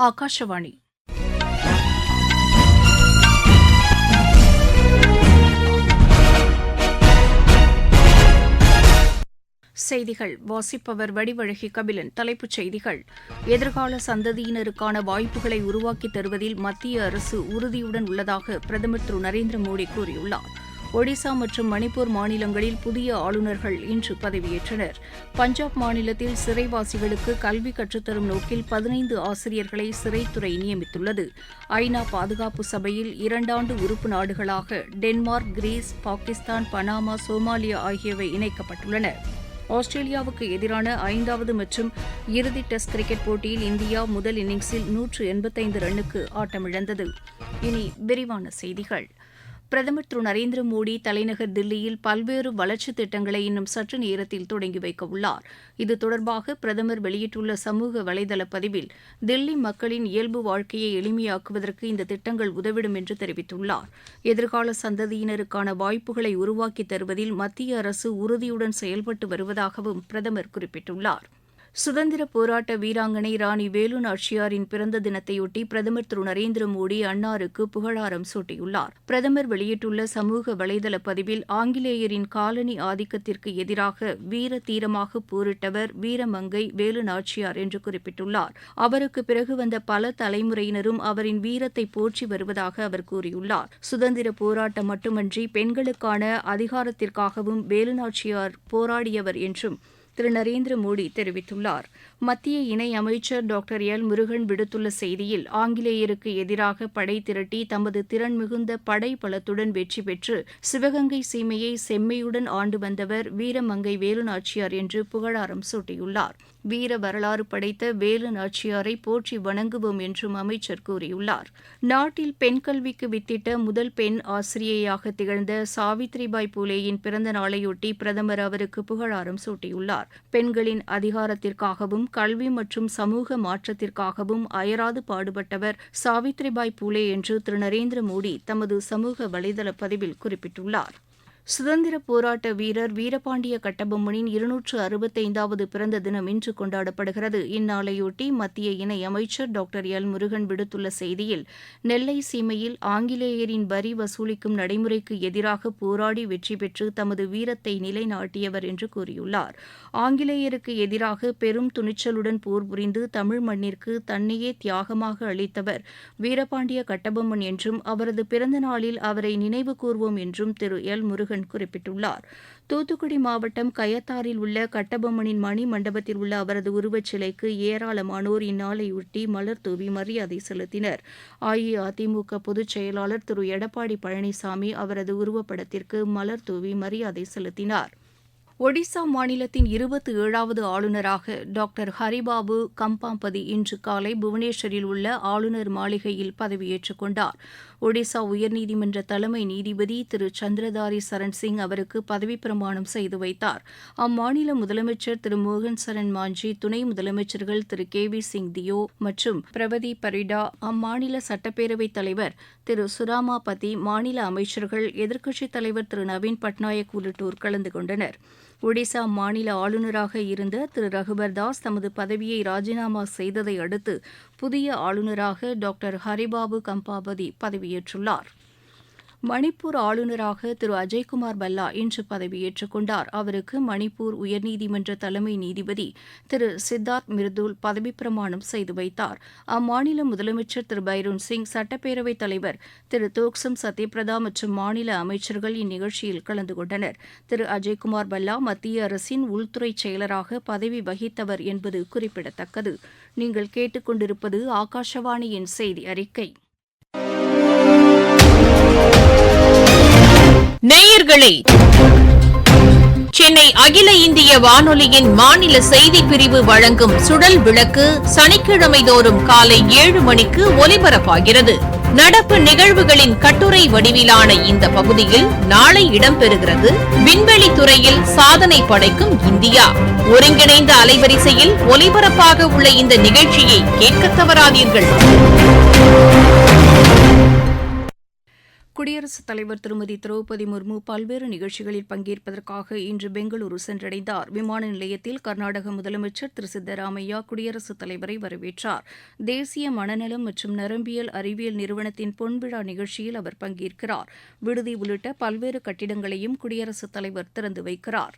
ஆகாஷவாணி செய்திகள். வாசிப்பவர் வடிவழகி கபிலன். தலைப்புச் செய்திகள். எதிர்கால சந்ததியினருக்கான வாய்ப்புகளை உருவாக்கித் தருவதில் மத்திய அரசு உறுதியுடன் உள்ளதாக பிரதமர் திரு நரேந்திர மோடி கூறியுள்ளார். ஒடிசா மற்றும் மணிப்பூர் மாநிலங்களில் புதிய ஆளுநர்கள் இன்று பதவியேற்றனர். பஞ்சாப் மாநிலத்தில் சிறைவாசிகளுக்கு கல்வி கற்றுத்தரும் நோக்கில் பதினைந்து ஆசிரியர்களை சிறைத்துறை நியமித்துள்ளது. ஐநா பாதுகாப்பு சபையில் இரண்டாண்டு உறுப்பு நாடுகளாக Denmark Greece Pakistan Panama Somalia ஆகியவை இணைக்கப்பட்டுள்ளன. ஆஸ்திரேலியாவுக்கு எதிரான ஐந்தாவது மற்றும் இறுதி டெஸ்ட் கிரிக்கெட் போட்டியில் இந்தியா முதல் இன்னிங்ஸில் நூற்று எண்பத்தைந்து ரன்னுக்கு ஆட்டமிழந்தது. இனி விரிவான செய்திகள். பிரதமர் திரு நரேந்திர மோடி தலைநகர் தில்லியில் பல்வேறு வளர்ச்சித் திட்டங்களை இன்னும் சற்று நேரத்தில் தொடங்கி வைக்க உள்ளார். இது தொடர்பாக பிரதமர் வெளியிட்டுள்ள சமூக வலைதள பதிவில் தில்லி மக்களின் இயல்பு வாழ்க்கையை எளிமையாக்குவதற்கு இந்த திட்டங்கள் உதவிடும் என்று தெரிவித்துள்ளார். எதிர்கால சந்ததியினருக்கான வாய்ப்புகளை உருவாக்கித் தருவதில் மத்திய அரசு உறுதியுடன் செயல்பட்டு வருவதாகவும் பிரதமர் குறிப்பிட்டுள்ளார். சுதந்திர போராட்ட வீராங்கனை ராணி வேலு நாச்சியாரின் பிறந்த தினத்தையொட்டி பிரதமர் திரு நரேந்திர மோடி அன்னாருக்கு புகழாரம் சூட்டியுள்ளார். பிரதமர் வெளியிட்டுள்ள சமூக வலைதள பதிவில் ஆங்கிலேயரின் காலனி ஆதிக்கத்திற்கு எதிராக வீர தீரமாக போரிட்டவர் வீரமங்கை வேலு நாச்சியார் என்று குறிப்பிட்டுள்ளார். அவருக்கு பிறகு வந்த பல தலைமுறையினரும் அவரின் வீரத்தை போற்றி வருவதாக அவர் கூறியுள்ளார். சுதந்திர போராட்டம் மட்டுமன்றி பெண்களுக்கான அதிகாரத்திற்காகவும் வேலு நாச்சியார் போராடியவர் என்றும் திரு நரேந்திர மோடி தெரிவித்துள்ளார். மத்திய இணை அமைச்சர் டாக்டர் எல். முருகன் விடுத்துள்ள செய்தியில் ஆங்கிலேயருக்கு எதிராக படை திரட்டி தமது திறன் மிகுந்த படை பலத்துடன் வெற்றி பெற்று சிவகங்கை சீமையை செம்மையுடன் ஆண்டு வந்தவர் வீரமங்கை வேலுநாச்சியார் என்று புகழாரம் சூட்டியுள்ளார். வீர வரலாறு படைத்த வேலு நாச்சியாரை போற்றி வணங்குவோம் என்றும் அமைச்சர் கூறியுள்ளார். நாட்டில் பெண் கல்விக்கு வித்திட்ட முதல் பெண் ஆசிரியையாக திகழ்ந்த சாவித்ரிபாய் பூலேயின் பிறந்த நாளையொட்டி பிரதமர் அவருக்கு புகழாரம் சூட்டியுள்ளார். பெண்களின் அதிகாரத்திற்காகவும் கல்வி மற்றும் சமூக மாற்றத்திற்காகவும் அயராது பாடுபட்டவர் சாவித்ரிபாய் பூலே என்று திரு. நரேந்திர மோடி தமது சமூக வலைதள பதிவில் குறிப்பிட்டுள்ளார். சுதந்திர போராட்ட வீரர் வீரபாண்டிய கட்டபொம்மனின் இருநூற்று அறுபத்தைந்தாவது பிறந்த தினம் இன்று கொண்டாடப்படுகிறது. இந்நாளையொட்டி மத்திய இணை அமைச்சர் டாக்டர் எல். முருகன் விடுத்துள்ள செய்தியில் நெல்லை சீமையில் ஆங்கிலேயரின் வரி வசூலிக்கும் நடைமுறைக்கு எதிராக போராடி வெற்றி பெற்று தமது வீரத்தை நிலைநாட்டியவர் என்று கூறியுள்ளார். ஆங்கிலேயருக்கு எதிராக பெரும் துணிச்சலுடன் போர் புரிந்து தமிழ் மண்ணிற்கு தன்னையே தியாகமாக அளித்தவர் வீரபாண்டிய கட்டபொம்மன் என்றும் அவரது பிறந்த நாளில் அவரை நினைவு கூர்வோம் என்றும் திரு எல். முருகன் குறிப்பிட்டுள்ளார். தூத்துக்குடி மாவட்டம் கயத்தாறில் உள்ள கட்டபொம்மனின் மணி மண்டபத்தில் உள்ள அவரது உருவச் சிலைக்கு ஏராளமானோர் இந்நாளையொட்டி மலர் தூவி மரியாதை செலுத்தினர். அஇஅதிமுக பொதுச் செயலாளர் திரு. எடப்பாடி பழனிசாமி அவரது உருவப்படத்திற்கு மலர் தூவி மரியாதை செலுத்தினார். ஒடிசா மாநிலத்தின் இருபத்தி ஏழாவது ஆளுநராக டாக்டர் ஹரிபாபு கம்பாம்பதி இன்று காலை புவனேஸ்வரில் உள்ள ஆளுநர் மாளிகையில் பதவியேற்றுக் கொண்டார். ஒடிசா உயர்நீதிமன்ற தலைமை நீதிபதி திரு சந்திரதாரி சரண் சிங் அவருக்கு பதவிப்பிரமாணம் செய்து வைத்தார். அம்மாநில முதலமைச்சர் திரு மோகன் சரண் மாஞ்சி துணை முதலமைச்சர்கள் திரு கே வி சிங் தியோ மற்றும் பிரபதி பரிடா அம்மாநில சட்டப்பேரவைத் தலைவர் திரு சுராமாபதி மாநில அமைச்சர்கள் எதிர்க்கட்சித் தலைவர் திரு நவீன் பட்நாயக் உள்ளிட்டோர் கலந்து கொண்டனர். ஒடிசா மாநில ஆளுநராக இருந்த திரு. ரகுபர் தாஸ் தமது பதவியை ராஜினாமா செய்ததை அடுத்து புதிய ஆளுநராக டாக்டர் ஹரிபாபு கம்பாபதி பதவியேற்றுள்ளார். மணிப்பூர் ஆளுநராக திரு அஜய்குமார் பல்லா இன்று பதவியேற்றுக் கொண்டார். அவருக்கு மணிப்பூர் உயர்நீதிமன்ற தலைமை நீதிபதி திரு சித்தார்த் மிர்துல் பதவிப்பிரமாணம் செய்து வைத்தார். அம்மாநில முதலமைச்சர் திரு பைரோன் சிங் சட்டப்பேரவைத் தலைவர் திரு தோக்சம் சத்யபிரதா மற்றும் மாநில அமைச்சர்கள் இந்நிகழ்ச்சியில் கலந்து கொண்டனர். திரு அஜய்குமார் பல்லா மத்திய அரசின் உள்துறை செயலராக பதவி வகித்தவர் என்பது குறிப்பிடத்தக்கது. நீங்கள் கேட்டுக்கொண்டிருப்பது ஆகாஷவாணியின் செய்தி அறிக்கை. நேயர்களே சென்னை அகில இந்திய வானொலியின் மாநில செய்தி பிரிவு வழங்கும் சுடல் விளக்கு சனிக்கிழமை தோறும் காலை ஏழு மணிக்கு ஒலிபரப்பாகிறது. நடப்பு நிகழ்வுகளின் கட்டுரை வடிவிலான இந்த பகுதியில் நாளை இடம்பெறுகிறது விண்வெளி துறையில் சாதனை படைக்கும் இந்தியா. ஒருங்கிணைந்த அலைவரிசையில் ஒலிபரப்பாக உள்ள இந்த நிகழ்ச்சியை கேட்க தவறாதீர்கள். குடியரசுத் தலைவர் திருமதி திரௌபதி முர்மு பல்வேறு நிகழ்ச்சிகளில் பங்கேற்பதற்காக இன்று பெங்களூரு சென்றடைந்தார். விமான நிலையத்தில் கர்நாடக முதலமைச்சர் திரு சித்தராமையா குடியரசுத் தலைவரை வரவேற்றார். தேசிய மனநலம் மற்றும் நரம்பியல் அறிவியல் நிறுவனத்தின் பொன்விழா நிகழ்ச்சியில் அவர் பங்கேற்கிறார். விடுதி உள்ளிட்ட பல்வேறு கட்டிடங்களையும் குடியரசுத் தலைவர் திறந்து வைக்கிறார்.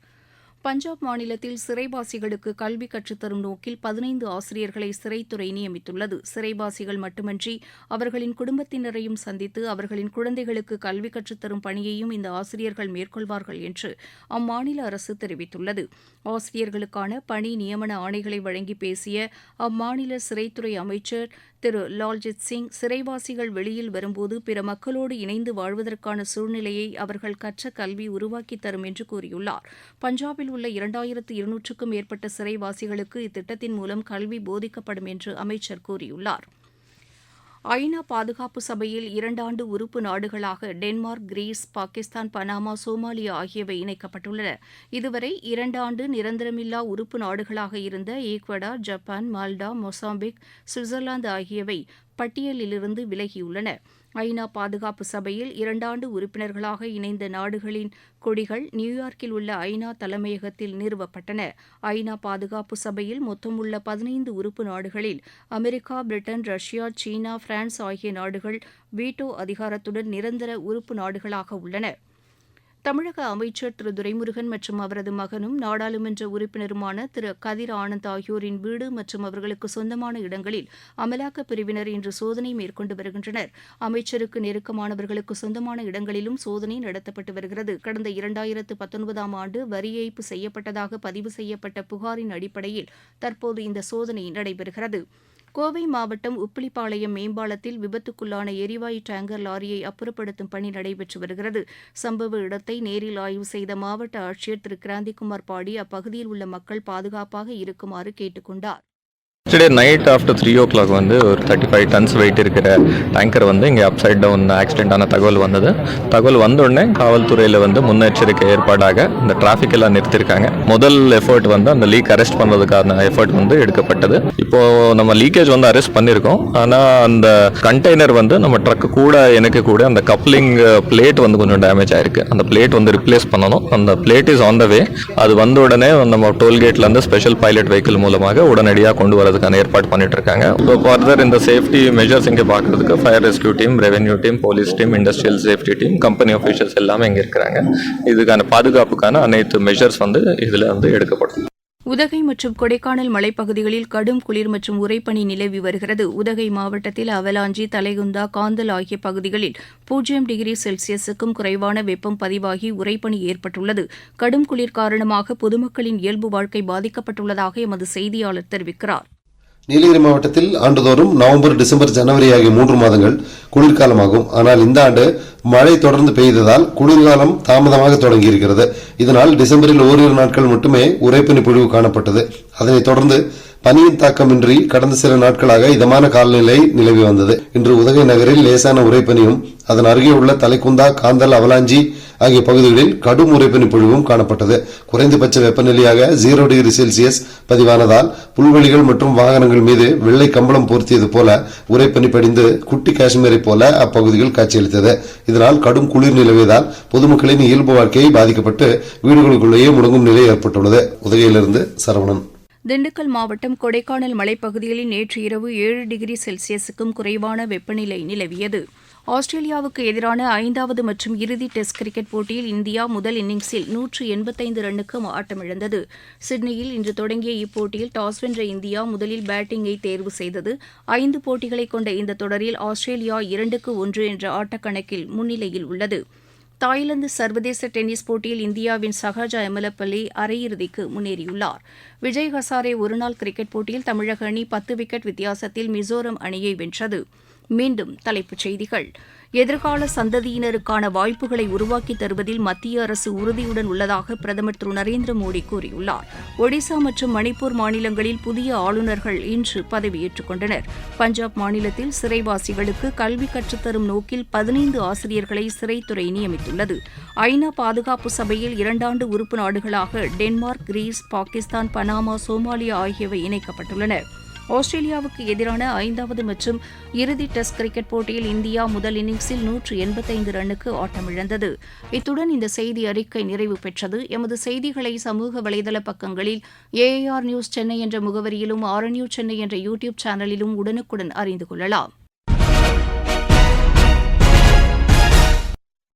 பஞ்சாப் மாநிலத்தில் சிறைவாசிகளுக்கு கல்வி கற்றுத்தரும் நோக்கில் பதினைந்து ஆசிரியர்களை சிறைத்துறை நியமித்துள்ளது. சிறைவாசிகள் மட்டுமன்றி அவர்களின் குடும்பத்தினரையும் சந்தித்து அவர்களின் குழந்தைகளுக்கு கல்வி கற்றுத்தரும் பணியையும் இந்த ஆசிரியர்கள் மேற்கொள்வார்கள் என்று அம்மாநில அரசு தெரிவித்துள்ளது. ஆசிரியர்களுக்கான பணி நியமன ஆணைகளை வழங்கி பேசிய அம்மாநில சிறைத்துறை அமைச்சர் திரு லால்ஜித் சிங் சிறைவாசிகள் வெளியில் வரும்போது பிற மக்களோடு இணைந்து வாழ்வதற்கான சூழ்நிலையை அவர்கள் கற்ற கல்வி உருவாக்கித் தரும் என்று கூறியுள்ளார். பஞ்சாபில் உள்ள இரண்டாயிரத்து இருநூற்றுக்கும் மேற்பட்ட சிறைவாசிகளுக்கு இத்திட்டத்தின் மூலம் கல்வி போதிக்கப்படும் என்று அமைச்சர் கூறியுள்ளார். ஐநா பாதுகாப்பு சபையில் இரண்டாண்டு உறுப்பு நாடுகளாக Denmark Greece Pakistan Panama Somalia ஆகியவை இணைக்கப்பட்டுள்ளன. இதுவரை இரண்டாண்டு நிரந்தரமில்லா உறுப்பு நாடுகளாக இருந்த Ecuador Japan Malta Mozambique Switzerland ஆகியவை பட்டியலிலிருந்து விலகியுள்ளன. ஐநா பாதுகாப்பு சபையில் இரண்டாண்டு உறுப்பினர்களாக இணைந்த நாடுகளின் கொடிகள் நியூயார்க்கில் உள்ள ஐநா தலைமையகத்தில் நிறுவப்பட்டன. ஐநா பாதுகாப்பு சபையில் மொத்தம் உள்ள பதினைந்து உறுப்பு நாடுகளில் America Britain Russia China France ஆகிய நாடுகள் வீட்டோ அதிகாரத்துடன் நிரந்தர உறுப்பு நாடுகளாக உள்ளன. தமிழக அமைச்சர் திரு துரைமுருகன் மற்றும் அவரது மகனும் நாடாளுமன்ற உறுப்பினருமான திரு கதிர் ஆனந்த் ஆகியோரின் வீடு மற்றும் அவர்களுக்கு சொந்தமான இடங்களில் அமலாக்கப் பிரிவினர் இன்று சோதனை மேற்கொண்டு வருகின்றனர். அமைச்சருக்கு நெருக்கமானவர்களுக்கு சொந்தமான இடங்களிலும் சோதனை நடத்தப்பட்டு வருகிறது. கடந்த இரண்டாயிரத்து பத்தொன்பதாம் ஆண்டு வரி ஏய்ப்பு செய்யப்பட்டதாக பதிவு செய்யப்பட்ட புகாரின் அடிப்படையில் தற்போது இந்த சோதனை நடைபெறுகிறது. கோவை மாவட்டம் உப்பிலிப்பாளையம் மேம்பாலத்தில் விபத்துக்குள்ளான எரிவாயு டேங்கர் லாரியை அப்புறப்படுத்தும் பணி நடைபெற்று வருகிறது. சம்பவ இடத்தை நேரில் ஆய்வு செய்த மாவட்ட ஆட்சியர் திரு. கிராந்திகுமார் பாடி அப்பகுதியில் உள்ள மக்கள் பாதுகாப்பாக இருக்குமாறு கேட்டுக் கொண்டார் yesterday night after three o'clock வந்து ஒரு தேர்ட்டி ஃபைவ் டன்ஸ் வெயிட் இருக்கிற டேங்கர் வந்து இங்கே அப்சைட் டவுன் ஆக்சிடென்ட் ஆன தகவல் வந்தது. தகவல் வந்த உடனே காவல்துறையில் வந்து முன்னெச்சரிக்கை ஏற்பாடாக இந்த டிராஃபிக் எல்லாம் நிறுத்திருக்காங்க. முதல் எஃபர்ட் வந்து அந்த லீக் அரெஸ்ட் பண்ணுறதுக்கான எஃபர்ட் வந்து எடுக்கப்பட்டது. இப்போது நம்ம லீக்கேஜ் வந்து அரெஸ்ட் பண்ணியிருக்கோம். ஆனால் அந்த கண்டெய்னர் வந்து நம்ம ட்ரக்கு கூட எனக்கு கூட அந்த கப்ளிங் பிளேட் வந்து கொஞ்சம் டேமேஜ் ஆயிருக்கு. அந்த பிளேட் வந்து ரிப்ளேஸ் பண்ணணும். அந்த plate is on the way அது வந்த உடனே நம்ம டோல்கேட்லேருந்து ஸ்பெஷல் பைலட் வெஹிக்கிள் மூலமாக உடனடியாக கொண்டு பண்ணுறதுக்கான ஏற்பாடு பண்ணிட்டு இருக்காங்க இப்போ ஃபர்தர் இந்த சேஃப்டி மெஷர்ஸ் இங்கே பார்க்குறதுக்கு fire rescue team revenue team police team industrial safety team company officials எல்லாமே இங்கே இருக்கிறாங்க. இதுக்கான பாதுகாப்புக்கான அனைத்து மெஷர்ஸ் வந்து இதில் வந்து எடுக்கப்படும். உதகை மற்றும் கொடைக்கானல் மலைப்பகுதிகளில் கடும் குளிர் மற்றும் உறைப்பனி நிலவி வருகிறது. உதகை மாவட்டத்தில் அவலாஞ்சி தலைகுந்தா காந்தல் ஆகிய பகுதிகளில் பூஜ்ஜியம் டிகிரி செல்சியஸுக்கும் குறைவான வெப்பம் பதிவாகி உறைப்பனி ஏற்பட்டுள்ளது. கடும் குளிர் காரணமாக பொதுமக்களின் இயல்பு வாழ்க்கை பாதிக்கப்பட்டுள்ளதாக எமது செய்தியாளர் தெரிவிக்கிறார். நீலகிரி மாவட்டத்தில் ஆண்டுதோறும் நவம்பர் டிசம்பர் ஜனவரி ஆகிய மூன்று மாதங்கள் குளிர்காலமாகும். ஆனால் இந்த ஆண்டு மழை தொடர்ந்து பெய்ததால் குளிர்காலம் தாமதமாக தொடங்கியிருக்கிறது. இதனால் டிசம்பரில் ஓரிரு நாட்கள் மட்டுமே உரைப்பனி பொழிவு காணப்பட்டது. அதனைத் தொடர்ந்து பனியின் தாக்கமின்றி கடந்த சில நாட்களாக இதமான காலநிலை நிலவி வந்தது. இன்று உதகை நகரில் லேசான உறைபனியும் அதன் அருகே உள்ள தலைக்குந்தா காந்தல் அவலாஞ்சி ஆகிய பகுதிகளில் கடும் உரைப்பனி பொழிவும் காணப்பட்டது. குறைந்தபட்ச வெப்பநிலையாக ஜீரோ டிகிரி செல்சியஸ் பதிவானதால் புல்வெளிகள் மற்றும் வாகனங்கள் மீது வெள்ளை கம்பளம் போர்த்தியது போல உறைபனி படிந்து குட்டி காஷ்மீரை போல அப்பகுதிகள் காட்சியளித்தது. இதனால் கடும் குளிர் நிலவியதால் பொதுமக்களின் இயல்பு வாழ்க்கையை பாதிக்கப்பட்டு வீடுகளுக்குள்ளேயே முடங்கும் நிலை ஏற்பட்டுள்ளது. உதகையிலிருந்து சரவணன். திண்டுக்கல் மாவட்டம் கொடைக்கானல் மலைப்பகுதிகளில் நேற்று இரவு ஏழு டிகிரி செல்சியஸுக்கும் குறைவான வெப்பநிலை நிலவியது. ஆஸ்திரேலியாவுக்கு எதிரான ஐந்தாவது மற்றும் இறுதி டெஸ்ட் கிரிக்கெட் போட்டியில் இந்தியா முதல் இன்னிங்ஸில் நூற்று எண்பத்தைந்து ரன்னுக்கு ஆட்டமிழந்தது சிட்னியில் இன்று தொடங்கிய இப்போட்டியில் டாஸ் வென்ற இந்தியா முதலில் பேட்டிங்கை தேர்வு செய்தது. ஐந்து போட்டிகளை கொண்ட இந்த தொடரில் ஆஸ்திரேலியா இரண்டுக்கு ஒன்று என்ற ஆட்டக்கணக்கில் முன்னிலையில் உள்ளது. தாய்லாந்து சர்வதேச டென்னிஸ் போட்டியில் இந்தியாவின் சஹஜா எமலப்பள்ளி அரையிறுதிக்கு முன்னேறியுள்ளார். விஜய் ஹசாரே ஒருநாள் கிரிக்கெட் போட்டியில் தமிழக அணி பத்து விக்கெட் வித்தியாசத்தில் மிசோரம் அணியை வென்றது. மீண்டும் தலைப்புச் செய்திகள். எதிர்கால சந்ததியினருக்கான வாய்ப்புகளை உருவாக்கி தருவதில் மத்திய அரசு உறுதியுடன் உள்ளதாக பிரதமர் திரு நரேந்திர மோடி கூறியுள்ளார். ஒடிசா மற்றும் மணிப்பூர் மாநிலங்களில் புதிய ஆளுநர்கள் இன்று பதவியேற்றுக் கொண்டனர். பஞ்சாப் மாநிலத்தில் சிறைவாசிகளுக்கு கல்வி கற்றுத்தரும் நோக்கில் பதினைந்து ஆசிரியர்களை சிறைத்துறை நியமித்துள்ளது. ஐநா பாதுகாப்பு சபையில் இரண்டாண்டு உறுப்பு நாடுகளாக Denmark Greece Pakistan Panama Somalia ஆகியவை இணைக்கப்பட்டுள்ளன. ஆஸ்திரேலியாவுக்கு எதிரான ஐந்தாவது மற்றும் இறுதி டெஸ்ட் கிரிக்கெட் போட்டியில் இந்தியா முதல் இன்னிங்ஸில் நூற்று எண்பத்தைந்து ரன்னுக்கு ஆட்டமிழந்தது. இத்துடன் இந்த செய்தி அறிக்கை நிறைவு பெற்றது. எமது செய்திகளை சமூக வலைதள பக்கங்களில் ஏஏஆர் நியூஸ் சென்னை என்ற முகவரியிலும் ஆர் நியூஸ் சென்னை என்ற யூடியூப் சேனலிலும் உடனுக்குடன் அறிந்து கொள்ளலாம்.